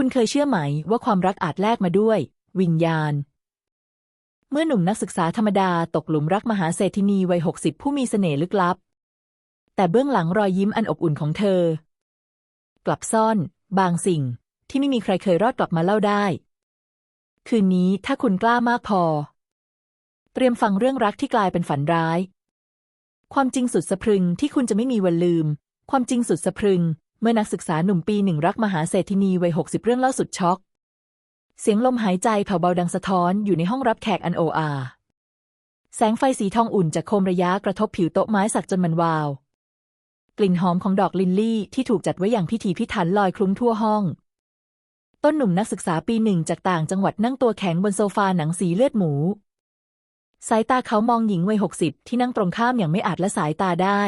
คุณเคยเชื่อไหมว่าความรักอาจแลกมาด้วย วิญญาณ เมื่อหนุ่มนักศึกษาธรรมดาตกหลุมรักมหาเศรษฐินีวัยหกสิบผู้มีเสน่ห์ลึกลับ แต่เบื้องหลังรอยยิ้มอันอบอุ่นของเธอ กลับซ่อน บางสิ่งที่ไม่มีใครเคยรอดกลับมาเล่าได้ คืนนี้ถ้าคุณกล้ามากพอ เตรียมฟังเรื่องรักที่กลายเป็นฝันร้าย ความจริงสุดสะพรึงที่คุณจะไม่มีวันลืม ความจริงสุดสะพรึง เมื่อนักศึกษาหนุ่มปีหนึ่งรักมหาเศรษฐินีวัยหกสิบเรื่องเล่าสุดช็อก เสียงลมหายใจแผ่วเบาดังสะท้อนอยู่ในห้องรับแขกอันโออาแสงไฟสีทองอุ่นจากโคมระยะกระทบผิวโต๊ะไม้สักจนมันวาว กลิ่นหอมของดอกลินลี่ที่ถูกจัดไว้อย่างพิถีพิถันลอยคลุ้งทั่วห้อง ต้นหนุ่มนักศึกษาปีหนึ่งจากต่างจังหวัดนั่งตัวแข็งบนโซฟาหนังสีเลือดหมู สายตาเขามองหญิงวัยหกสิบที่นั่งตรงข้ามอย่างไม่อาจละสายตาได้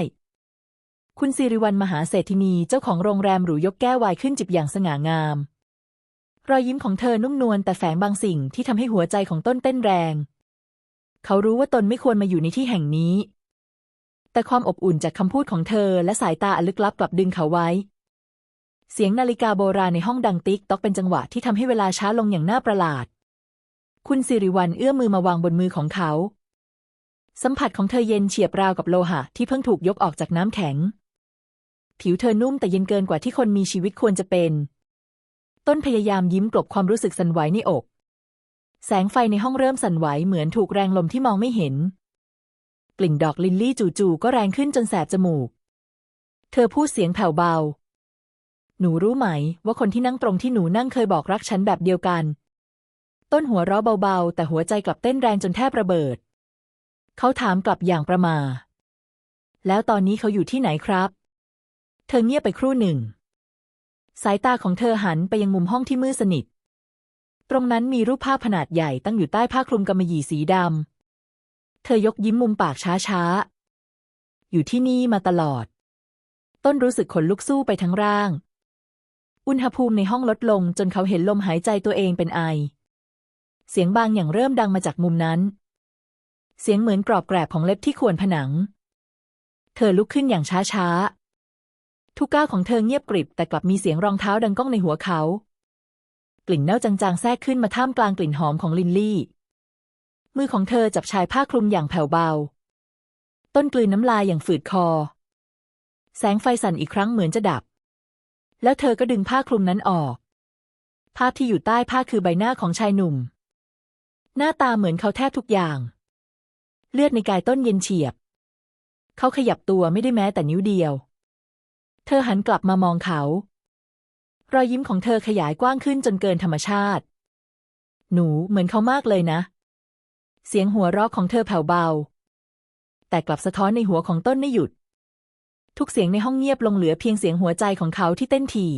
คุณสิริวัลมหาเศรษฐินีเจ้าของโรงแรมหรูยกแก้ววายขึ้นจิบอย่างสง่างาม รอยยิ้มของเธอนุ่มนวลแต่แฝงบางสิ่งที่ทำให้หัวใจของต้นเต้นแรง เขารู้ว่าตนไม่ควรมาอยู่ในที่แห่งนี้ แต่ความอบอุ่นจากคำพูดของเธอและสายตาอลึกลับกลับดึงเขาไว้ เสียงนาฬิกาโบราณในห้องดังติ๊กต๊อกเป็นจังหวะที่ทำให้เวลาช้าลงอย่างน่าประหลาด คุณสิริวัลเอื้อมมือมาวางบนมือของเขา สัมผัสของเธอเย็นเฉียบราวกับโลหะที่เพิ่งถูกยกออกจากน้ำแข็ง ผิวเธอนุ่มแต่เย็นเกินกว่าที่คนมีชีวิตควรจะเป็น ต้นพยายามยิ้มกลบความรู้สึกสั่นไหวในอก แสงไฟในห้องเริ่มสั่นไหวเหมือนถูกแรงลมที่มองไม่เห็น กลิ่นดอกลินลี่จู่ๆก็แรงขึ้นจนแสบจมูก เธอพูดเสียงแผ่วเบา หนูรู้ไหม ว่าคนที่นั่งตรงที่หนูนั่งเคยบอกรักฉันแบบเดียวกัน ต้นหัวเราะเบาๆ แต่หัวใจกลับเต้นแรงจนแทบระเบิด เขาถามกลับอย่างประมาแล้วตอนนี้เขาอยู่ที่ไหนครับ เธอเงียบไปครู่หนึ่ง สายตาของเธอหันไปยังมุมห้องที่มืดสนิท ตรงนั้นมีรูปภาพขนาดใหญ่ตั้งอยู่ใต้ผ้าคลุมกำมะหยี่สีดำ เธอยกยิ้มมุมปากช้าๆ อยู่ที่นี่มาตลอด ต้นรู้สึกขนลุกสู้ไปทั้งร่าง อุณหภูมิในห้องลดลงจนเขาเห็นลมหายใจตัวเองเป็นไอ เสียงบางอย่างเริ่มดังมาจากมุมนั้น เสียงเหมือนกรอบแกรบของเล็บที่ข่วนผนัง เธอลุกขึ้นอย่างช้าๆ ทุกก้าวของเธอเงียบกริบแต่กลับมีเสียงรองเท้าดังก้องในหัวเขา กลิ่นเน่าจางๆแทรกขึ้นมาท่ามกลางกลิ่นหอมของลินลี่ มือของเธอจับชายผ้าคลุมอย่างแผ่วเบา ต้นกลืนน้ำลายอย่างฝืดคอ แสงไฟสั่นอีกครั้งเหมือนจะดับ แล้วเธอก็ดึงผ้าคลุมนั้นออก ภาพที่อยู่ใต้ผ้าคือใบหน้าของชายหนุ่ม หน้าตาเหมือนเขาแทบทุกอย่าง เลือดในกายต้นเย็นเฉียบ เขาขยับตัวไม่ได้แม้แต่นิ้วเดียว เธอหันกลับมามองเขา รอยยิ้มของเธอขยายกว้างขึ้นจนเกินธรรมชาติ หนูเหมือนเขามากเลยนะ เสียงหัวเราะของเธอแผ่วเบา แต่กลับสะท้อนในหัวของต้นไม่หยุด ทุกเสียงในห้องเงียบลงเหลือเพียงเสียงหัวใจของเขาที่เต้นถี่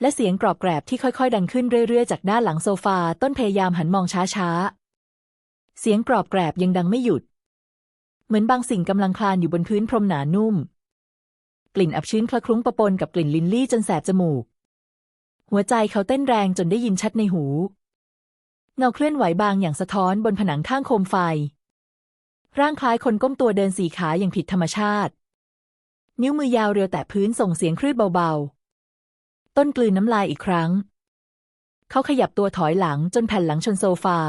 และเสียงกรอบแกรบที่ค่อยๆ ดังขึ้นเรื่อยๆ จากด้านหลังโซฟา ต้นพยายามหันมองช้าๆ เสียงกรอบแกรบยังดังไม่หยุด เหมือนบางสิ่งกำลังคลานอยู่บนพื้นพรมหนานุ่ม กลิ่นอับชื้นคละคลุ้งปะปนกับกลิ่นลินลี่จนแสบจมูก หัวใจเขาเต้นแรงจนได้ยินชัดในหู เงาเคลื่อนไหวบางอย่างสะท้อนบนผนังข้างโคมไฟ ร่างคล้ายคนก้มตัวเดินสี่ขาอย่างผิดธรรมชาติ นิ้วมือยาวเรียวแตะพื้นส่งเสียงคลื่นเบาๆ ต้นกลืนน้ำลายอีกครั้ง เขาขยับตัวถอยหลังจนแผ่นหลังชนโซฟา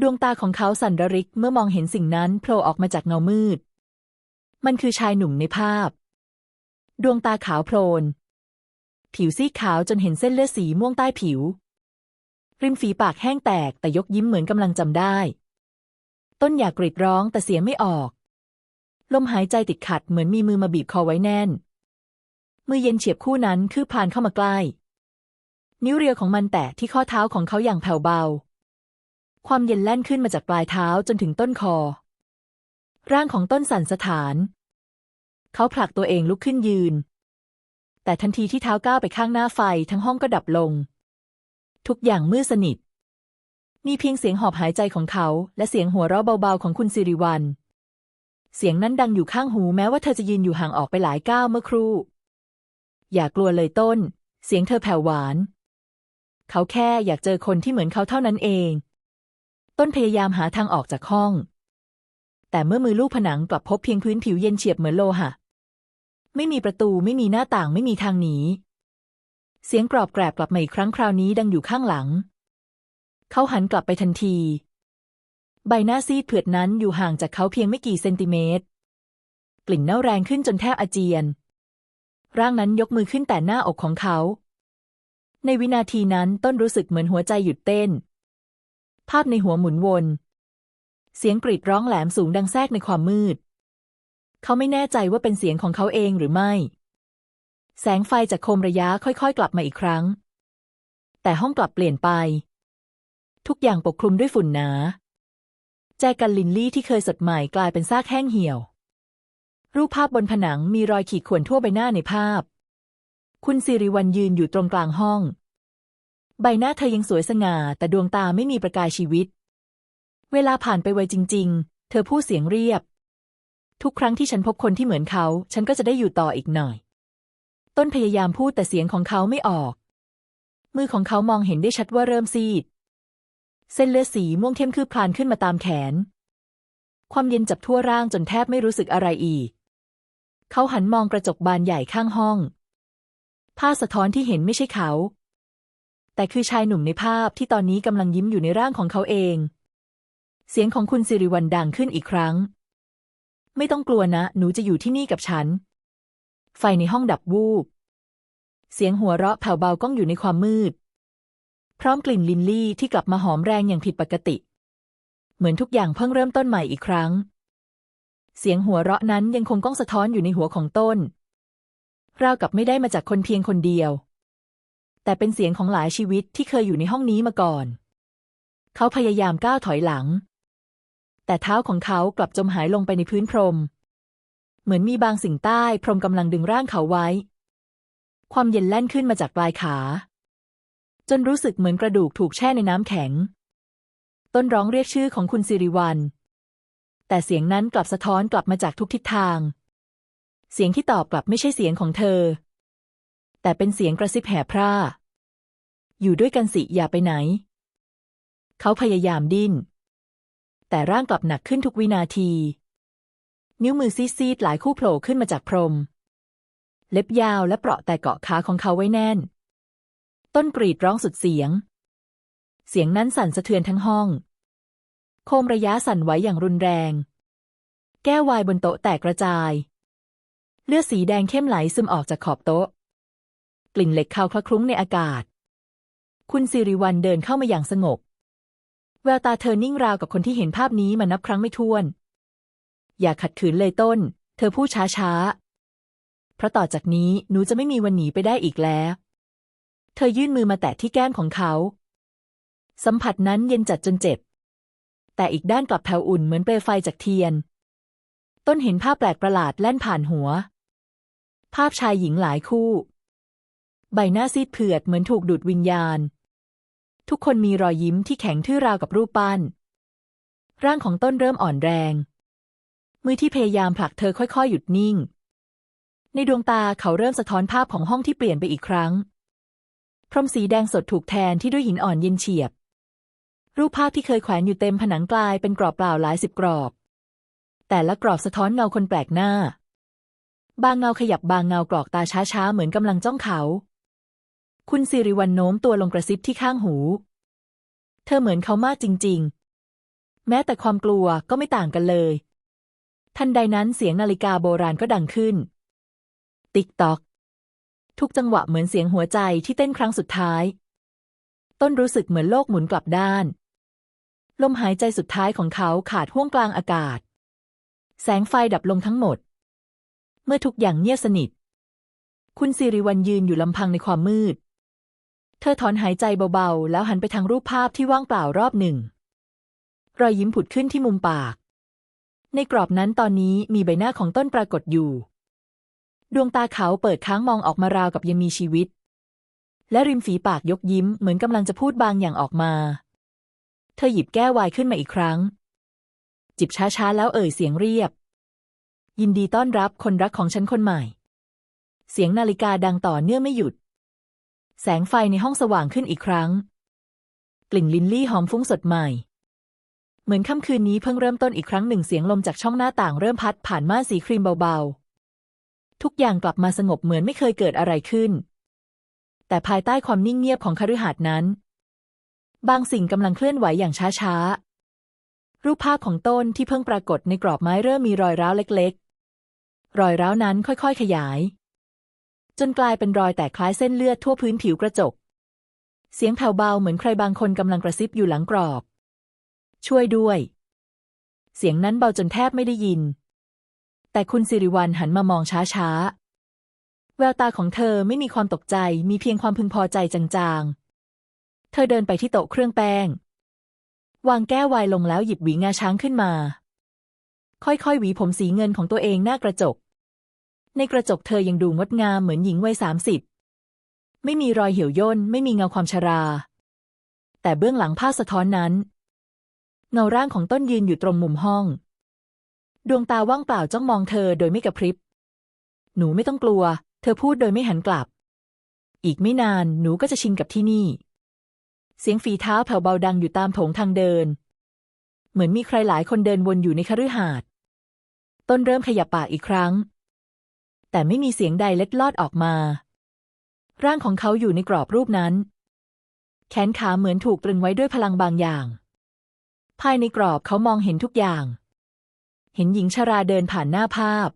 ดวงตาของเขาสั่นระริกเมื่อมองเห็นสิ่งนั้นโผล่ออกมาจากเงามืดมันคือชายหนุ่มในภาพ ดวงตาขาวโพลน ผิวซีขาวจนเห็นเส้นเลือดสีม่วงใต้ผิว ริมฝีปากแห้งแตกแต่ยกยิ้มเหมือนกำลังจำได้ ต้นอยากกรีดร้องแต่เสียงไม่ออก ลมหายใจติดขัดเหมือนมีมือมาบีบคอไว้แน่น มือเย็นเฉียบคู่นั้นคือผ่านเข้ามาใกล้ นิ้วเรียวของมันแตะที่ข้อเท้าของเขาอย่างแผ่วเบา ความเย็นแล่นขึ้นมาจากปลายเท้าจนถึงต้นคอ ร่างของต้นสั่นสะท้าน เขาผลักตัวเองลุกขึ้นยืน แต่ทันทีที่เท้าก้าวไปข้างหน้าไฟทั้งห้องก็ดับลง ทุกอย่างมืดสนิท มีเพียงเสียงหอบหายใจของเขา และเสียงหัวเราะเบาๆของคุณสิริวัลเสียงนั้นดังอยู่ข้างหูแม้ว่าเธอจะยืนอยู่ห่างออกไปหลายก้าวเมื่อครู่ อย่ากลัวเลยต้น เสียงเธอแผ่วหวาน เขาแค่อยากเจอคนที่เหมือนเขาเท่านั้นเอง ต้นพยายามหาทางออกจากห้องแต่เมื่อมือลูกผนังกลับพบเพียงพื้นผิวเย็นเฉียบเหมือนโลหะ ไม่มีประตูไม่มีหน้าต่างไม่มีทางหนี เสียงกรอบแกรบกลับมาอีกครั้งคราวนี้ดังอยู่ข้างหลัง เขาหันกลับไปทันที ใบหน้าซีดเผือดนั้นอยู่ห่างจากเขาเพียงไม่กี่เซนติเมตร กลิ่นเน่าแรงขึ้นจนแทบอาเจียน ร่างนั้นยกมือขึ้นแต่หน้าอกของเขา ในวินาทีนั้นต้นรู้สึกเหมือนหัวใจหยุดเต้น ภาพในหัวหมุนวน เสียงกรีดร้องแหลมสูงดังแทรกในความมืด เขาไม่แน่ใจว่าเป็นเสียงของเขาเองหรือไม่ แสงไฟจากโคมระยะค่อยๆ กลับมาอีกครั้ง แต่ห้องกลับเปลี่ยนไป ทุกอย่างปกคลุมด้วยฝุ่นหนา แจกันลินลี่ที่เคยสดใหม่กลายเป็นซากแห้งเหี่ยว รูปภาพบนผนังมีรอยขีดข่วนทั่วใบหน้าในภาพ คุณสิริวัลยืนอยู่ตรงกลางห้อง ใบหน้าเธอยังสวยสง่า แต่ดวงตาไม่มีประกายชีวิต เวลาผ่านไปไวจริง ๆ เธอพูดเสียงเรียบ ทุกครั้งที่ฉันพบคนที่เหมือนเขา ฉันก็จะได้อยู่ต่ออีกหน่อย ต้นพยายามพูดแต่เสียงของเขาไม่ออก มือของเขามองเห็นได้ชัดว่าเริ่มซีด เส้นเลือดสีม่วงเข้มคืบคลานขึ้นมาตามแขน ความเย็นจับทั่วร่างจนแทบไม่รู้สึกอะไรอีก เขาหันมองกระจกบานใหญ่ข้างห้อง ภาพสะท้อนที่เห็นไม่ใช่เขา แต่คือชายหนุ่มในภาพที่ตอนนี้กำลังยิ้มอยู่ในร่างของเขาเอง เสียงของคุณสิริวัลดังขึ้นอีกครั้ง ไม่ต้องกลัวนะ หนูจะอยู่ที่นี่กับฉัน ไฟในห้องดับวูบ เสียงหัวเราะแผ่วเบาก้องอยู่ในความมืด พร้อมกลิ่นลินลี่ที่กลับมาหอมแรงอย่างผิดปกติ เหมือนทุกอย่างเพิ่งเริ่มต้นใหม่อีกครั้ง เสียงหัวเราะนั้นยังคงก้องสะท้อนอยู่ในหัวของต้น ราวกับไม่ได้มาจากคนเพียงคนเดียว แต่เป็นเสียงของหลายชีวิตที่เคยอยู่ในห้องนี้มาก่อน เขาพยายามก้าวถอยหลัง แต่เท้าของเขากลับจมหายลงไปในพื้นพรม เหมือนมีบางสิ่งใต้พรมกำลังดึงร่างเขาไว้ ความเย็นแล่นขึ้นมาจากปลายขา จนรู้สึกเหมือนกระดูกถูกแช่ในน้ำแข็ง ต้นร้องเรียกชื่อของคุณสิริวัลแต่เสียงนั้นกลับสะท้อนกลับมาจากทุกทิศทาง เสียงที่ตอบกลับไม่ใช่เสียงของเธอ แต่เป็นเสียงกระซิบแห่พร่าอยู่ด้วยกันสิอย่าไปไหน เขาพยายามดิ้น แต่ร่างกลับหนักขึ้นทุกวินาที นิ้วมือซีดๆหลายคู่โผล่ขึ้นมาจากพรม เล็บยาวและเปราะแต่เกาะขาของเขาไว้แน่น ต้นกรีดร้องสุดเสียง เสียงนั้นสั่นสะเทือนทั้งห้อง โคมระยะสั่นไหวอย่างรุนแรง แก้ววายบนโต๊ะแตกกระจาย เลือดสีแดงเข้มไหลซึมออกจากขอบโต๊ะ กลิ่นเหล็กคาวคละคลุ้งในอากาศ คุณสิริวัลเดินเข้ามาอย่างสงบ แววตาเธอนิ่งราวกับคนที่เห็นภาพนี้มานับครั้งไม่ถ้วน อย่าขัดขืนเลยต้น เธอพูดช้าๆ เพราะต่อจากนี้หนูจะไม่มีวันหนีไปได้อีกแล้ว เธอยื่นมือมาแตะที่แก้มของเขา สัมผัสนั้นเย็นจัดจนเจ็บ แต่อีกด้านกลับแผ่วอุ่นเหมือนเปลวไฟจากเทียน ต้นเห็นภาพแปลกประหลาดแล่นผ่านหัว ภาพชายหญิงหลายคู่ ใบหน้าซีดเผือดเหมือนถูกดูดวิญญาณ ทุกคนมีรอยยิ้มที่แข็งทื่อราวกับรูปปั้น ร่างของต้นเริ่มอ่อนแรง มือที่พยายามผลักเธอค่อยๆ หยุดนิ่ง ในดวงตาเขาเริ่มสะท้อนภาพของห้องที่เปลี่ยนไปอีกครั้ง พรมสีแดงสดถูกแทนที่ด้วยหินอ่อนเย็นเฉียบ รูปภาพที่เคยแขวนอยู่เต็มผนังกลายเป็นกรอบเปล่าหลายสิบกรอบ แต่ละกรอบสะท้อนเงาคนแปลกหน้า บางเงาขยับบางเงากรอกตาช้าๆ เหมือนกำลังจ้องเขา คุณสิริวัลโน้มตัวลงกระซิบที่ข้างหู เธอเหมือนเขามากจริง ๆ แม้แต่ความกลัวก็ไม่ต่างกันเลย ทันใดนั้นเสียงนาฬิกาโบราณก็ดังขึ้น ติ๊กตอก ทุกจังหวะเหมือนเสียงหัวใจที่เต้นครั้งสุดท้าย ต้นรู้สึกเหมือนโลกหมุนกลับด้าน ลมหายใจสุดท้ายของเขาขาดห่วงกลางอากาศ แสงไฟดับลงทั้งหมด เมื่อทุกอย่างเงียบสนิท คุณสิริวัลยืนอยู่ลำพังในความมืด เธอถอนหายใจเบาๆ แล้วหันไปทางรูปภาพที่ว่างเปล่ารอบหนึ่ง รอยยิ้มผุดขึ้นที่มุมปาก ในกรอบนั้นตอนนี้มีใบหน้าของต้นปรากฏอยู่ ดวงตาเขาเปิดค้างมองออกมาราวกับยังมีชีวิต และริมฝีปากยกยิ้มเหมือนกำลังจะพูดบางอย่างออกมา เธอหยิบแก้ววายขึ้นมาอีกครั้ง จิบช้าๆแล้วเอ่ยเสียงเรียบ ยินดีต้อนรับคนรักของฉันคนใหม่ เสียงนาฬิกาดังต่อเนื่องไม่หยุด แสงไฟในห้องสว่างขึ้นอีกครั้ง กลิ่นลินลี่หอมฟุ้งสดใหม่ เหมือนค่ำคืนนี้เพิ่งเริ่มต้นอีกครั้งหนึ่งเสียงลมจากช่องหน้าต่างเริ่มพัดผ่านม่านสีครีมเบาๆ ทุกอย่างกลับมาสงบเหมือนไม่เคยเกิดอะไรขึ้น แต่ภายใต้ความนิ่งเงียบของคฤหาสน์นั้น บางสิ่งกำลังเคลื่อนไหวอย่างช้าๆ รูปภาพของต้นที่เพิ่งปรากฏในกรอบไม้เริ่มมีรอยร้าวเล็กๆ รอยร้าวนั้นค่อยๆ ขยาย จนกลายเป็นรอยแตกคล้ายเส้นเลือดทั่วพื้นผิวกระจก เสียงแผ่วเบาเหมือนใครบางคนกำลังกระซิบอยู่หลังกรอบ ช่วยด้วย เสียงนั้นเบาจนแทบไม่ได้ยิน แต่คุณสิริวัลหันมามองช้าๆ แววตาของเธอไม่มีความตกใจ มีเพียงความพึงพอใจจางๆ เธอเดินไปที่โต๊ะเครื่องแป้ง วางแก้วไวน์ลงแล้วหยิบหวีงาช้างขึ้นมา ค่อยๆ หวีผมสีเงินของตัวเองหน้ากระจก ในกระจกเธอยังดูงดงามเหมือนหญิงวัยสามสิบไม่มีรอยเหี่ยวย่นไม่มีเงาความชรา แต่เบื้องหลังภาพสะท้อนนั้น เงาร่างของต้นยืนอยู่ตรงมุมห้อง ดวงตาว่างเปล่าจ้องมองเธอโดยไม่กระพริบ หนูไม่ต้องกลัว เธอพูดโดยไม่หันกลับ อีกไม่นานหนูก็จะชินกับที่นี่ เสียงฝีเท้าแผ่วเบาดังอยู่ตามโถงทางเดิน เหมือนมีใครหลายคนเดินวนอยู่ในคฤหาสน์ต้นเริ่มขยับปากอีกครั้ง แต่ไม่มีเสียงใดเล็ดลอดออกมา ร่างของเขาอยู่ในกรอบรูปนั้น แขนขาเหมือนถูกตรึงไว้ด้วยพลังบางอย่าง ภายในกรอบเขามองเห็นทุกอย่าง เห็นหญิงชราเดินผ่านหน้าภาพ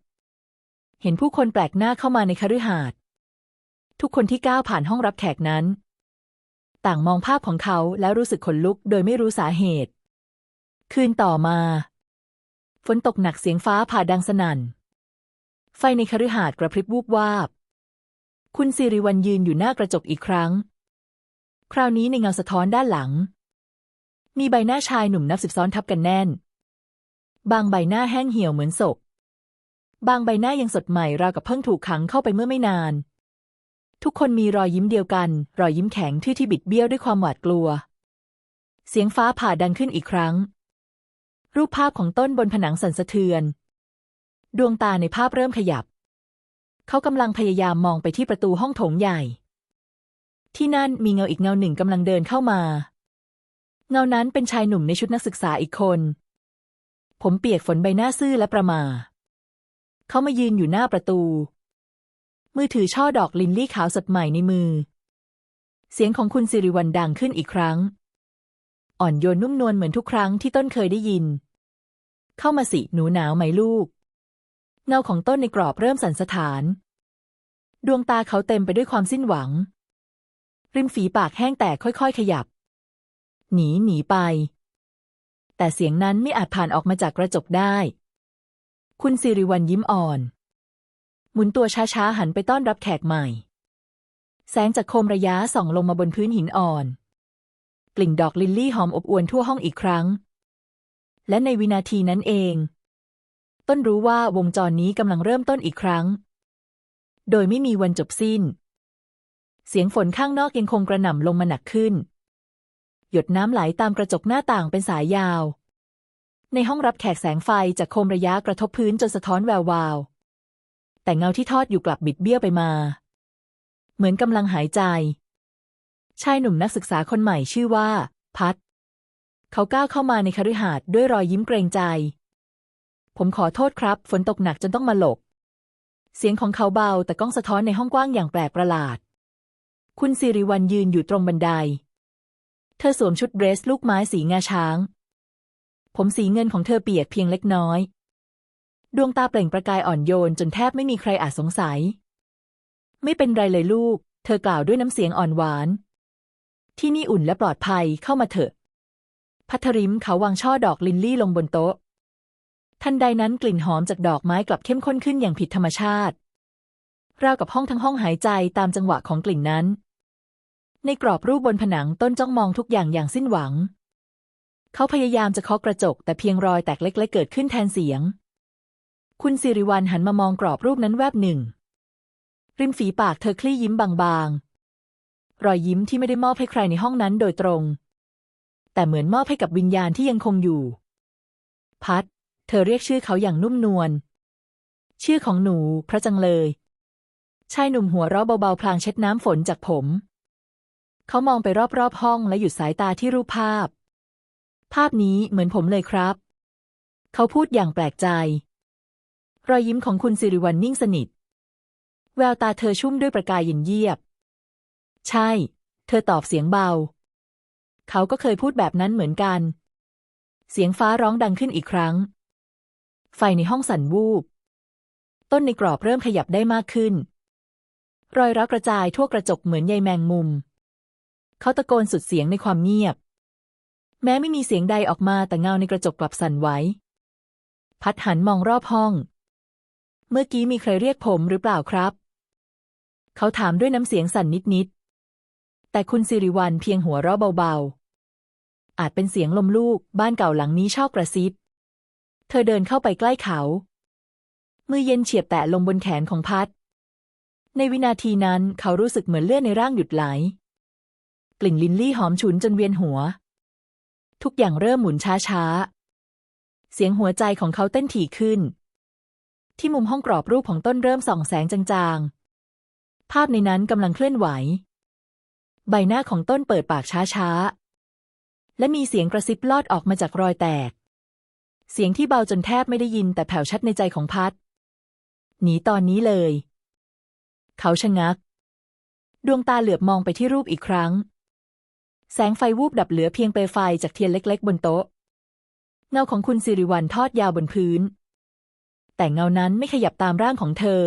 เห็นผู้คนแปลกหน้าเข้ามาในคฤหาสน์ทุกคนที่ก้าวผ่านห้องรับแขกนั้น ต่างมองภาพของเขาแล้วรู้สึกขนลุกโดยไม่รู้สาเหตุ คืนต่อมา ฝนตกหนักเสียงฟ้าผ่าดังสนั่น ไฟในคฤหาสน์กระพริบวูบวาบ คุณสิริวัลยืนอยู่หน้ากระจกอีกครั้ง คราวนี้ในเงาสะท้อนด้านหลัง มีใบหน้าชายหนุ่มนับสิบซ้อนทับกันแน่น บางใบหน้าแห้งเหี่ยวเหมือนศพ บางใบหน้ายังสดใหม่ราวกับเพิ่งถูกขังเข้าไปเมื่อไม่นาน ทุกคนมีรอยยิ้มเดียวกัน รอยยิ้มแข็งที่ที่บิดเบี้ยวด้วยความหวาดกลัว เสียงฟ้าผ่าดังขึ้นอีกครั้ง รูปภาพของต้นบนผนังสั่นสะเทือน ดวงตาในภาพเริ่มขยับ เขากำลังพยายามมองไปที่ประตูห้องโถงใหญ่ ที่นั่นมีเงาอีกเงาหนึ่งกำลังเดินเข้ามา เงานั้นเป็นชายหนุ่มในชุดนักศึกษาอีกคน ผมเปียกฝนใบหน้าซื่อและประมา เขามายืนอยู่หน้าประตู มือถือช่อดอกลินลี่ขาวสดใหม่ในมือ เสียงของคุณสิริวัลดังขึ้นอีกครั้ง อ่อนโยนนุ่มนวลเหมือนทุกครั้งที่ต้นเคยได้ยิน เข้ามาสิหนูหนาวไหมลูก เงาของต้นในกรอบเริ่มสั่นสะท้าน ดวงตาเขาเต็มไปด้วยความสิ้นหวัง ริมฝีปากแห้งแตกค่อยๆ ขยับ หนีหนีไป แต่เสียงนั้นไม่อาจผ่านออกมาจากกระจกได้ คุณสิริวัลยิ้มอ่อน หมุนตัวช้าๆ หันไปต้อนรับแขกใหม่ แสงจากโคมระยะส่องลงมาบนพื้นหินอ่อน กลิ่นดอกลิลลี่หอมอบอวลทั่วห้องอีกครั้ง และในวินาทีนั้นเอง ต้นรู้ว่าวงจรนี้กำลังเริ่มต้นอีกครั้ง โดยไม่มีวันจบสิ้น เสียงฝนข้างนอกยังคงกระหน่ำลงมาหนักขึ้น หยดน้ำไหลตามกระจกหน้าต่างเป็นสายยาว ในห้องรับแขกแสงไฟจากโคมระยะกระทบพื้นจนสะท้อนแวววาว แต่เงาที่ทอดอยู่กลับบิดเบี้ยวไปมา เหมือนกำลังหายใจ ชายหนุ่มนักศึกษาคนใหม่ชื่อว่า พัดเขาก้าวเข้ามาในคฤหาสน์ด้วยรอยยิ้มเกรงใจ ผมขอโทษครับ ฝนตกหนักจนต้องมาหลบ เสียงของเขาเบาแต่ก้องสะท้อนในห้องกว้างอย่างแปลกประหลาด คุณสิริวัลยืนอยู่ตรงบันได เธอสวมชุดเดรสลูกไม้สีงาช้าง ผมสีเงินของเธอเปียกเพียงเล็กน้อย ดวงตาเปล่งประกายอ่อนโยนจนแทบไม่มีใครอาจสงสัย ไม่เป็นไรเลยลูก เธอกล่าวด้วยน้ำเสียงอ่อนหวาน ที่นี่อุ่นและปลอดภัยเข้ามาเถอะพัทริมเขาวางช่อดอกลินลี่ลงบนโต๊ะ ทันใดนั้นกลิ่นหอมจากดอกไม้กลับเข้มข้นขึ้นอย่างผิดธรรมชาติราวกับห้องทั้งห้องหายใจตามจังหวะของกลิ่นนั้น ในกรอบรูปบนผนังต้นจ้องมองทุกอย่างอย่างสิ้นหวัง เขาพยายามจะเคาะกระจกแต่เพียงรอยแตกเล็กๆเกิดขึ้นแทนเสียง คุณสิริวัลหันมามองกรอบรูปนั้นแวบหนึ่ง ริมฝีปากเธอคลี่ยิ้มบางๆ รอยยิ้มที่ไม่ได้มอบให้ใครในห้องนั้นโดยตรง แต่เหมือนมอบให้กับวิญญาณที่ยังคงอยู่ พัด เธอเรียกชื่อเขาอย่างนุ่มนวล ชื่อของหนู พระจังเลย ชายหนุ่มหัวเราะเบาๆ พลางเช็ดน้ำฝนจากผม เขามองไปรอบๆห้องและหยุดสายตาที่รูปภาพ ภาพนี้เหมือนผมเลยครับ เขาพูดอย่างแปลกใจ รอยยิ้มของคุณสิริวัลนิ่งสนิท แววตาเธอชุ่มด้วยประกายเย็นเยียบ ใช่ เธอตอบเสียงเบา เขาก็เคยพูดแบบนั้นเหมือนกัน เสียงฟ้าร้องดังขึ้นอีกครั้ง ไฟในห้องสั่นวูบ ต้นในกรอบเริ่มขยับได้มากขึ้น รอยรักกระจายทั่วกระจกเหมือนใยแมงมุม เขาตะโกนสุดเสียงในความเงียบ แม้ไม่มีเสียงใดออกมาแต่เงาในกระจกกลับสั่นไหว พัดหันมองรอบห้อง เมื่อกี้มีใครเรียกผมหรือเปล่าครับ เขาถามด้วยน้ำเสียงสั่นนิดๆ แต่คุณสิริวัลเพียงหัวเราะเบาๆอาจเป็นเสียงลมลูก บ้านเก่าหลังนี้ชอบกระซิบ เธอเดินเข้าไปใกล้เขา มือเย็นเฉียบแตะลงบนแขนของพัด ในวินาทีนั้นเขารู้สึกเหมือนเลือดในร่างหยุดไหล กลิ่นลินลี่หอมฉุนจนเวียนหัว ทุกอย่างเริ่มหมุนช้าๆ เสียงหัวใจของเขาเต้นถี่ขึ้น ที่มุมห้องกรอบรูปของต้นเริ่มส่องแสงจางๆ ภาพในนั้นกำลังเคลื่อนไหว ใบหน้าของต้นเปิดปากช้าๆ และมีเสียงกระซิบลอดออกมาจากรอยแตก เสียงที่เบาจนแทบไม่ได้ยินแต่แผ่วชัดในใจของพัด หนีตอนนี้เลย เขาชะงัก ดวงตาเหลือบมองไปที่รูปอีกครั้ง แสงไฟวูบดับเหลือเพียงเปลวไฟจากเทียนเล็ก ๆ บนโต๊ะ เงาของคุณสิริวัลทอดยาวบนพื้น แต่เงานั้นไม่ขยับตามร่างของเธอ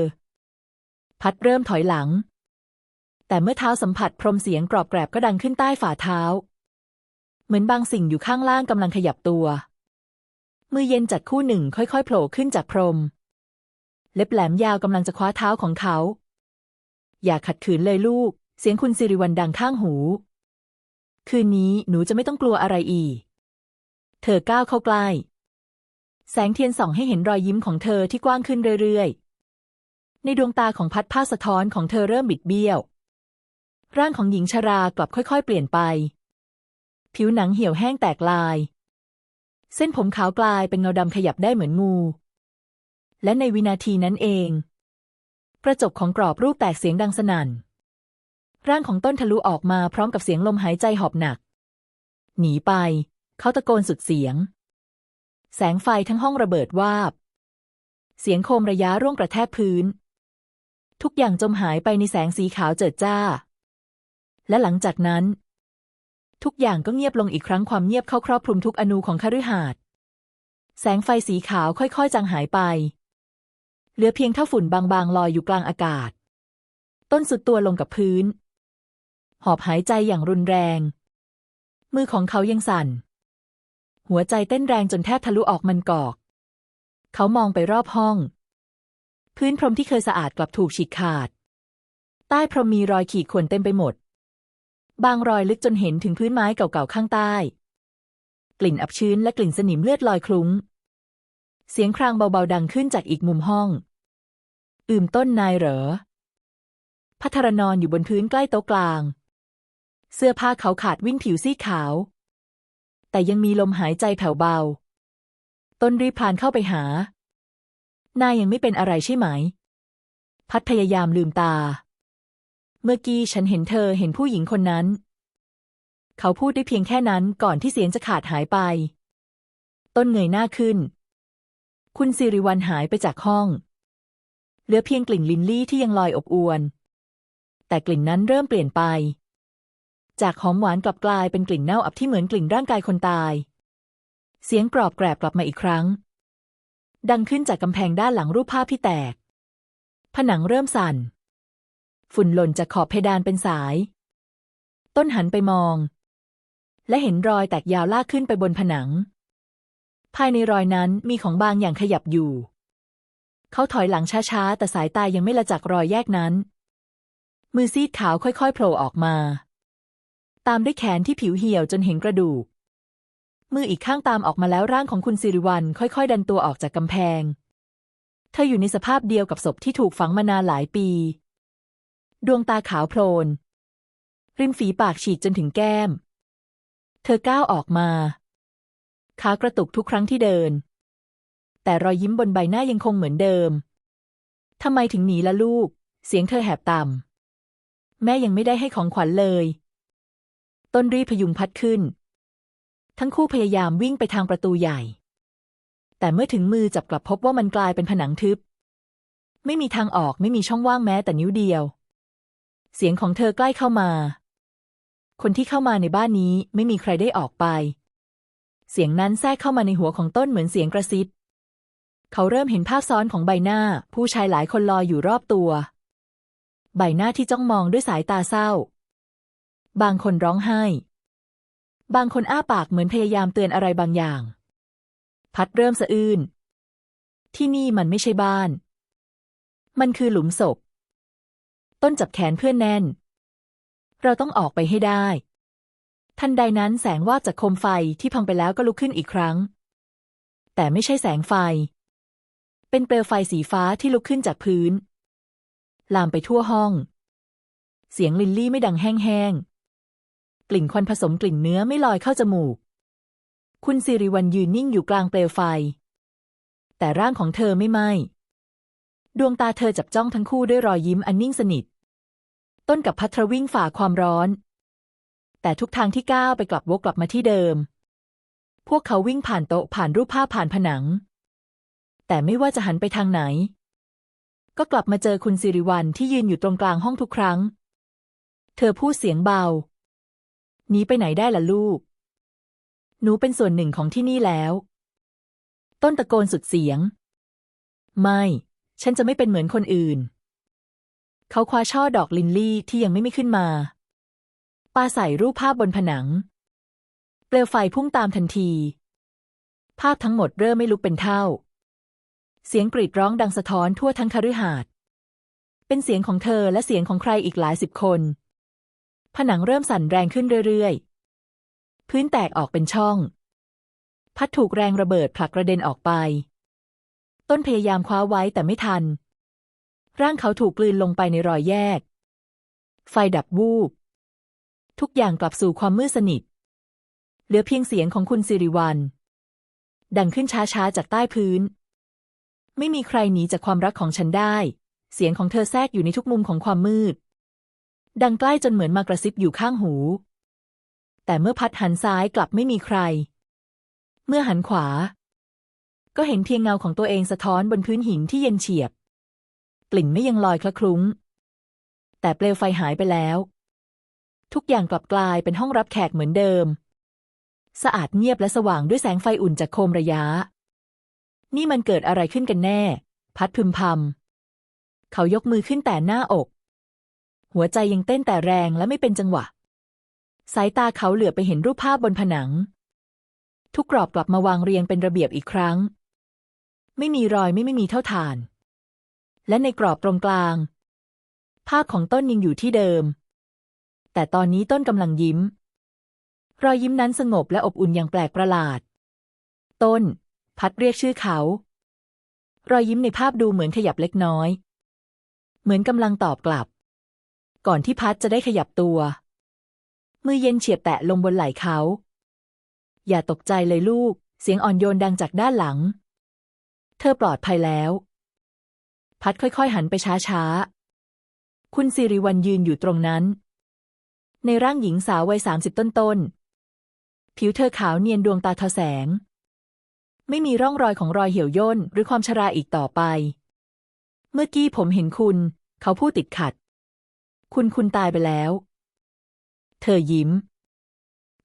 พัดเริ่มถอยหลัง แต่เมื่อเท้าสัมผัสพรมเสียงกรอบแกรบก็ดังขึ้นใต้ฝ่าเท้า เหมือนบางสิ่งอยู่ข้างล่างกำลังขยับตัว มือเย็นจัดคู่หนึ่งค่อยๆโผล่ขึ้นจากพรม เล็บแหลมยาวกำลังจะคว้าเท้าของเขา อย่าขัดขืนเลยลูก เสียงคุณสิริวัลดังข้างหู คืนนี้หนูจะไม่ต้องกลัวอะไรอีก เธอก้าวเข้าใกล้ แสงเทียนส่องให้เห็นรอยยิ้มของเธอที่กว้างขึ้นเรื่อยๆ ในดวงตาของพัดผ้าสะท้อนของเธอเริ่มบิดเบี้ยว ร่างของหญิงชรากลับค่อยๆ เปลี่ยนไป ผิวหนังเหี่ยวแห้งแตกลาย เส้นผมขาวกลายเป็นเงาดำขยับได้เหมือนงู และในวินาทีนั้นเอง กระจกของกรอบรูปแตกเสียงดังสนั่น ร่างของต้นทะลุออกมาพร้อมกับเสียงลมหายใจหอบหนัก หนีไป เขาตะโกนสุดเสียง แสงไฟทั้งห้องระเบิดวาบ เสียงโคมระยะร่วงกระแทกพื้น ทุกอย่างจมหายไปในแสงสีขาวเจิดจ้า และหลังจากนั้น ทุกอย่างก็เงียบลงอีกครั้งความเงียบเข้าครอบคลุมทุกอนูของคฤหาสน์แสงไฟสีขาวค่อยๆ จางหายไป เหลือเพียงเท่าฝุ่นบางๆ ลอยอยู่กลางอากาศ ต้นสุดตัวลงกับพื้น หอบหายใจอย่างรุนแรง มือของเขายังสั่น หัวใจเต้นแรงจนแทบทะลุออกมันกอก เขามองไปรอบห้อง พื้นพรมที่เคยสะอาดกลับถูกฉีกขาด ใต้พรมมีรอยขีดข่วนเต็มไปหมด บางรอยลึกจนเห็นถึงพื้นไม้เก่าๆข้างใต้ กลิ่นอับชื้นและกลิ่นสนิมเลือดลอยคลุ้ง เสียงครางเบาๆดังขึ้นจากอีกมุมห้อง อืมต้นนายเหรอพัทรนอนอยู่บนพื้นใกล้โต๊ะกลาง เสื้อผ้าเขาขาดวิ่งผิวซีขาว แต่ยังมีลมหายใจแผ่วเบา ต้นรีพานเข้าไปหา นายยังไม่เป็นอะไรใช่ไหม พัดพยายามลืมตา เมื่อกี้ฉันเห็นเธอเห็นผู้หญิงคนนั้น เขาพูดได้เพียงแค่นั้นก่อนที่เสียงจะขาดหายไป ต้นเงยหน้าขึ้น คุณสิริวัลหายไปจากห้อง เหลือเพียงกลิ่นลินลี่ที่ยังลอยอบอวน แต่กลิ่นนั้นเริ่มเปลี่ยนไป จากหอมหวานกลับกลายเป็นกลิ่นเน่าอับที่เหมือนกลิ่นร่างกายคนตาย เสียงกรอบแกรบกลับมาอีกครั้ง ดังขึ้นจากกำแพงด้านหลังรูปภาพที่แตก ผนังเริ่มสั่น ฝุ่นหล่นจากขอบเพดานเป็นสาย ต้นหันไปมอง และเห็นรอยแตกยาวลากขึ้นไปบนผนัง ภายในรอยนั้นมีของบางอย่างขยับอยู่ เขาถอยหลังช้าๆ แต่สายตายังไม่ละจากรอยแยกนั้น มือซีดขาวค่อยๆโผล่ออกมา ตามด้วยแขนที่ผิวเหี่ยวจนเห็นกระดูก มืออีกข้างตามออกมาแล้วร่างของคุณสิริวัลค่อยๆ ดันตัวออกจากกำแพง เธออยู่ในสภาพเดียวกับศพที่ถูกฝังมานานหลายปี ดวงตาขาวโพลน ริมฝีปากฉีกจนถึงแก้ม เธอก้าวออกมา ขากระตุกทุกครั้งที่เดิน แต่รอยยิ้มบนใบหน้ายังคงเหมือนเดิม ทำไมถึงหนีละลูก เสียงเธอแหบต่ำ แม่ยังไม่ได้ให้ของขวัญเลย ต้นรีพยุงพัดขึ้น ทั้งคู่พยายามวิ่งไปทางประตูใหญ่ แต่เมื่อถึงมือจับกลับพบว่ามันกลายเป็นผนังทึบ ไม่มีทางออกไม่มีช่องว่างแม้แต่นิ้วเดียว เสียงของเธอใกล้เข้ามา คนที่เข้ามาในบ้านนี้ไม่มีใครได้ออกไป เสียงนั้นแทรกเข้ามาในหัวของต้นเหมือนเสียงกระซิบ เขาเริ่มเห็นภาพซ้อนของใบหน้า ผู้ชายหลายคนลอยอยู่รอบตัว ใบหน้าที่จ้องมองด้วยสายตาเศร้า บางคนร้องไห้ บางคนอ้าปากเหมือนพยายามเตือนอะไรบางอย่าง พัดเริ่มสะอื้นที่นี่มันไม่ใช่บ้าน มันคือหลุมศพ ต้นจับแขนเพื่อนแน่น เราต้องออกไปให้ได้ ทันใดนั้นแสงวาบจากโคมไฟที่พังไปแล้วก็ลุกขึ้นอีกครั้ง แต่ไม่ใช่แสงไฟ เป็นเปลวไฟสีฟ้าที่ลุกขึ้นจากพื้น ลามไปทั่วห้อง เสียงลินลี่ไม่ดังแห้งๆ กลิ่นควันผสมกลิ่นเนื้อไม่ลอยเข้าจมูก คุณสิริวัลยืนนิ่งอยู่กลางเปลวไฟ แต่ร่างของเธอไม่ไหม้ดวงตาเธอจับจ้องทั้งคู่ด้วยรอยยิ้มอันนิ่งสนิท ต้นกับพัทรวิ่งฝ่าความร้อน แต่ทุกทางที่ก้าวไปกลับวกกลับมาที่เดิม พวกเขาวิ่งผ่านโต๊ะผ่านรูปภาพผ่านผนัง แต่ไม่ว่าจะหันไปทางไหน ก็กลับมาเจอคุณสิริวัลที่ยืนอยู่ตรงกลางห้องทุกครั้ง เธอพูดเสียงเบาหนีไปไหนได้ล่ะลูก หนูเป็นส่วนหนึ่งของที่นี่แล้ว ต้นตะโกนสุดเสียง ไม่ ฉันจะไม่เป็นเหมือนคนอื่น เขาคว้าช่อดอกลินลี่ที่ยังไม่ไม่ขึ้นมาปาใส่รูปภาพบนผนัง เปลวไฟพุ่งตามทันที ภาพทั้งหมดเริ่มไม่ลุกเป็นเท่า เสียงกรีดร้องดังสะท้อนทั่วทั้งคฤหาสน์เป็นเสียงของเธอและเสียงของใครอีกหลายสิบคน ผนังเริ่มสั่นแรงขึ้นเรื่อยๆ พื้นแตกออกเป็นช่อง พัดถูกแรงระเบิดผลักกระเด็นออกไป ต้นพยายามคว้าไว้แต่ไม่ทัน ร่างเขาถูกกลืนลงไปในรอยแยก ไฟดับวูบ ทุกอย่างกลับสู่ความมืดสนิท เหลือเพียงเสียงของคุณสิริวัลดังขึ้นช้าๆจากใต้พื้น ไม่มีใครหนีจากความรักของฉันได้ เสียงของเธอแทรกอยู่ในทุกมุมของความมืด ดังใกล้จนเหมือนมากระซิบอยู่ข้างหู แต่เมื่อพัดหันซ้ายกลับไม่มีใคร เมื่อหันขวา ก็เห็นเพียงเงาของตัวเองสะท้อนบนพื้นหินที่เย็นเฉียบ กลิ่นไม่ยังลอยคละคลุ้ง แต่เปลวไฟหายไปแล้ว ทุกอย่างกลับกลายเป็นห้องรับแขกเหมือนเดิม สะอาดเงียบและสว่างด้วยแสงไฟอุ่นจากโคมระยะ นี่มันเกิดอะไรขึ้นกันแน่ พัดพึมพำเขายกมือขึ้นแต่หน้าอก หัวใจยังเต้นแต่แรงและไม่เป็นจังหวะ สายตาเขาเหลือไปเห็นรูปภาพบนผนัง ทุกกรอบกลับมาวางเรียงเป็นระเบียบอีกครั้ง ไม่มีรอยไม่ไม่มีเท่าฐาน และในกรอบตรงกลาง ภาพของต้นยังอยู่ที่เดิม แต่ตอนนี้ต้นกำลังยิ้ม รอยยิ้มนั้นสงบและอบอุ่นอย่างแปลกประหลาด ต้น พัดเรียกชื่อเขา รอยยิ้มในภาพดูเหมือนขยับเล็กน้อย เหมือนกำลังตอบกลับ ก่อนที่พัดจะได้ขยับตัว มือเย็นเฉียบแตะลงบนไหล่เขา อย่าตกใจเลยลูก เสียงอ่อนโยนดังจากด้านหลัง เธอปลอดภัยแล้ว พัดค่อยๆ หันไปช้าๆ คุณสิริวัลยืนอยู่ตรงนั้น ในร่างหญิงสาววัยสามสิบต้นๆ ผิวเธอขาวเนียนดวงตาทอแสง ไม่มีร่องรอยของรอยเหี่ยวย่นหรือความชราอีกต่อไป เมื่อกี้ผมเห็นคุณ เขาพูดติดขัด คุณคุณตายไปแล้ว เธอยิ้ม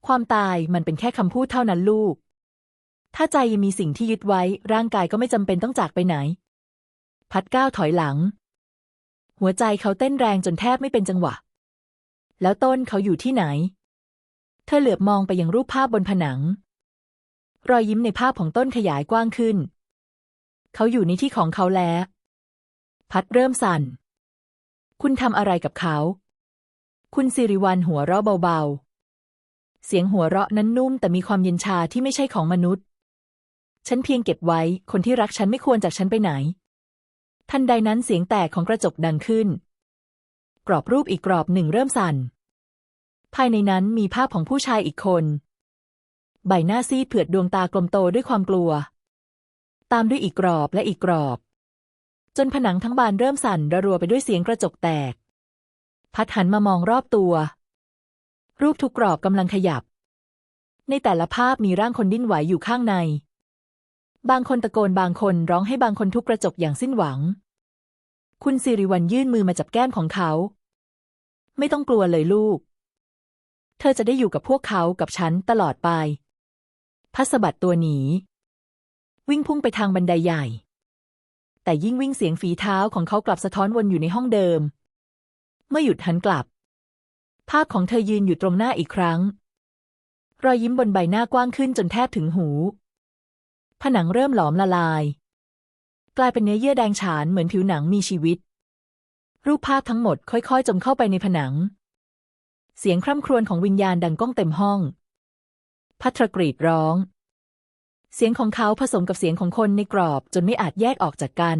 ความตายมันเป็นแค่คำพูดเท่านั้นลูก ถ้าใจยังมีสิ่งที่ยึดไว้ร่างกายก็ไม่จำเป็นต้องจากไปไหน พัดก้าวถอยหลัง หัวใจเขาเต้นแรงจนแทบไม่เป็นจังหวะ แล้วต้นเขาอยู่ที่ไหน เธอเหลือบมองไปยังรูปภาพบนผนัง รอยยิ้มในภาพของต้นขยายกว้างขึ้น เขาอยู่ในที่ของเขาแล้ว พัดเริ่มสั่น คุณทำอะไรกับเขา คุณสิริวัลหัวเราะเบาๆ เสียงหัวเราะนั้นนุ่มแต่มีความเย็นชาที่ไม่ใช่ของมนุษย์ ฉันเพียงเก็บไว้ คนที่รักฉันไม่ควรจากฉันไปไหน ทันใดนั้นเสียงแตกของกระจกดังขึ้น กรอบรูปอีกกรอบหนึ่งเริ่มสั่น ภายในนั้นมีภาพของผู้ชายอีกคน ใบหน้าซีดเผือดดวงตากลมโตด้วยความกลัว ตามด้วยอีกกรอบและอีกกรอบ จนผนังทั้งบานเริ่มสั่นระรัวไปด้วยเสียงกระจกแตก พัดหันมามองรอบตัว รูปทุกกรอบกำลังขยับ ในแต่ละภาพมีร่างคนดิ้นไหวอยู่ข้างใน บางคนตะโกนบางคนร้องให้บางคนทุบกระจกอย่างสิ้นหวัง คุณสิริวัลยื่นมือมาจับแก้มของเขา ไม่ต้องกลัวเลยลูก เธอจะได้อยู่กับพวกเขากับฉันตลอดไป พัสบัดตัวหนี วิ่งพุ่งไปทางบันไดใหญ่ แต่ยิ่งวิ่งเสียงฝีเท้าของเขากลับสะท้อนวนอยู่ในห้องเดิม เมื่อหยุดหันกลับ ภาพของเธอยืนอยู่ตรงหน้าอีกครั้ง รอยยิ้มบนใบหน้ากว้างขึ้นจนแทบถึงหู ผนังเริ่มหลอมละลาย กลายเป็นเนื้อเยื่อแดงฉานเหมือนผิวหนังมีชีวิต รูปภาพทั้งหมดค่อยๆ จมเข้าไปในผนัง เสียงคร่ำครวญของวิญญาณดังก้องเต็มห้อง พัทรกรีดร้อง เสียงของเขาผสมกับเสียงของคนในกรอบจนไม่อาจแยกออกจากกัน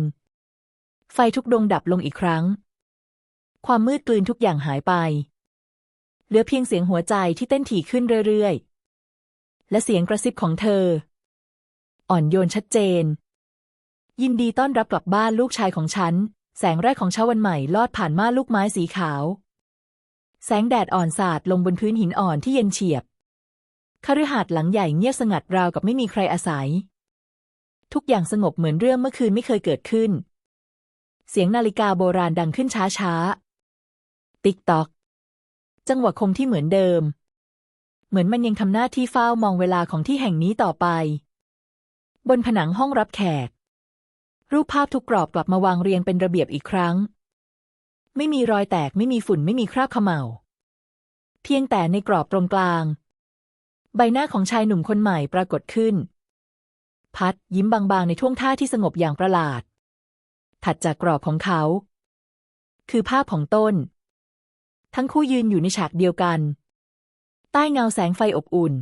ไฟทุกดวงดับลงอีกครั้ง ความมืดกลืนทุกอย่างหายไป เหลือเพียงเสียงหัวใจที่เต้นถี่ขึ้นเรื่อยๆ และเสียงกระซิบของเธอ อ่อนโยนชัดเจน ยินดีต้อนรับกลับบ้านลูกชายของฉัน แสงแรกของเช้าวันใหม่ลอดผ่านม่านลูกไม้สีขาว แสงแดดอ่อนสาดลงบนพื้นหินอ่อนที่เย็นเฉียบคฤหาสน์หลังใหญ่เงียบสงัดราวกับไม่มีใครอาศัย ทุกอย่างสงบเหมือนเรื่องเมื่อคืนไม่เคยเกิดขึ้น เสียงนาฬิกาโบราณดังขึ้นช้าๆติ๊กตอก จังหวะคงที่เหมือนเดิม เหมือนมันยังทำหน้าที่เฝ้ามองเวลาของที่แห่งนี้ต่อไป บนผนังห้องรับแขก รูปภาพทุกกรอบกลับมาวางเรียงเป็นระเบียบอีกครั้ง ไม่มีรอยแตกไม่มีฝุ่นไม่มีคราบขม่าเพียงแต่ในกรอบตรงกลาง ใบหน้าของชายหนุ่มคนใหม่ปรากฏขึ้น พัดยิ้มบางๆ ในท่วงท่าที่สงบอย่างประหลาด ถัดจากกรอบของเขา คือภาพของต้น ทั้งคู่ยืนอยู่ในฉากเดียวกัน ใต้เงาแสงไฟอบอุ่น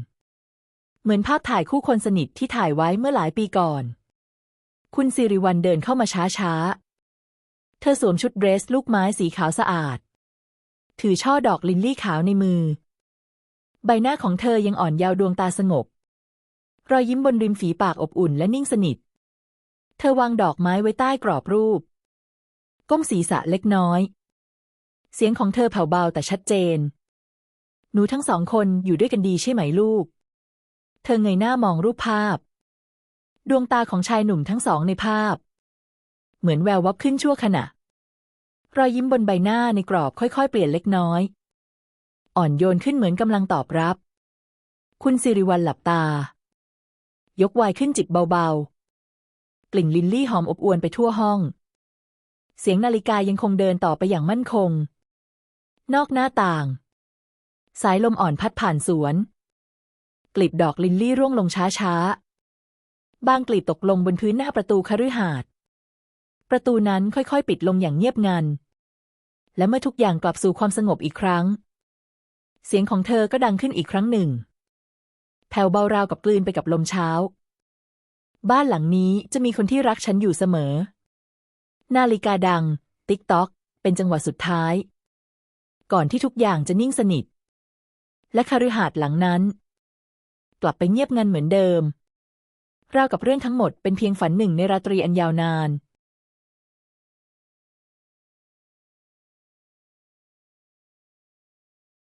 เหมือนภาพถ่ายคู่คนสนิทที่ถ่ายไว้เมื่อหลายปีก่อน คุณสิริวัลเดินเข้ามาช้าๆ เธอสวมชุดเดรสลูกไม้สีขาวสะอาด ถือช่อดอกลินลี่ขาวในมือ ใบหน้าของเธอยังอ่อนยาวดวงตาสงบ รอยยิ้มบนริมฝีปากอบอุ่นและนิ่งสนิท เธอวางดอกไม้ไว้ใต้กรอบรูป ก้มศีรษะเล็กน้อย เสียงของเธอแผ่วเบาแต่ชัดเจน หนูทั้งสองคนอยู่ด้วยกันดีใช่ไหมลูก เธอเงยหน้ามองรูปภาพ ดวงตาของชายหนุ่มทั้งสองในภาพ เหมือนแวววับขึ้นชั่วขณะ รอยยิ้มบนใบหน้าในกรอบค่อยๆ เปลี่ยนเล็กน้อย อ่อนโยนขึ้นเหมือนกำลังตอบรับ คุณสิริวัลหลับตา ยกวน์ขึ้นจิบเบาๆ กลิ่นลินลี่หอมอบอวนไปทั่วห้อง เสียงนาฬิกายังคงเดินต่อไปอย่างมั่นคง นอกหน้าต่าง สายลมอ่อนพัดผ่านสวน กลีบดอกลินลี่ร่วงลงช้าๆ บางกลีบตกลงบนพื้นหน้าประตูคฤหาสน์ประตูนั้นค่อยๆ ปิดลงอย่างเงียบงัน และเมื่อทุกอย่างกลับสู่ความสงบอีกครั้ง เสียงของเธอก็ดังขึ้นอีกครั้งหนึ่ง แผ่วเบาราวกับกลืนไปกับลมเช้า บ้านหลังนี้จะมีคนที่รักฉันอยู่เสมอ นาฬิกาดัง ติ๊กต๊อก เป็นจังหวะสุดท้าย ก่อนที่ทุกอย่างจะนิ่งสนิท และคฤหาสน์หลังนั้น กลับไปเงียบงันเหมือนเดิมราวกับเรื่องทั้งหมดเป็นเพียงฝันหนึ่งในราตรีอันยาวนาน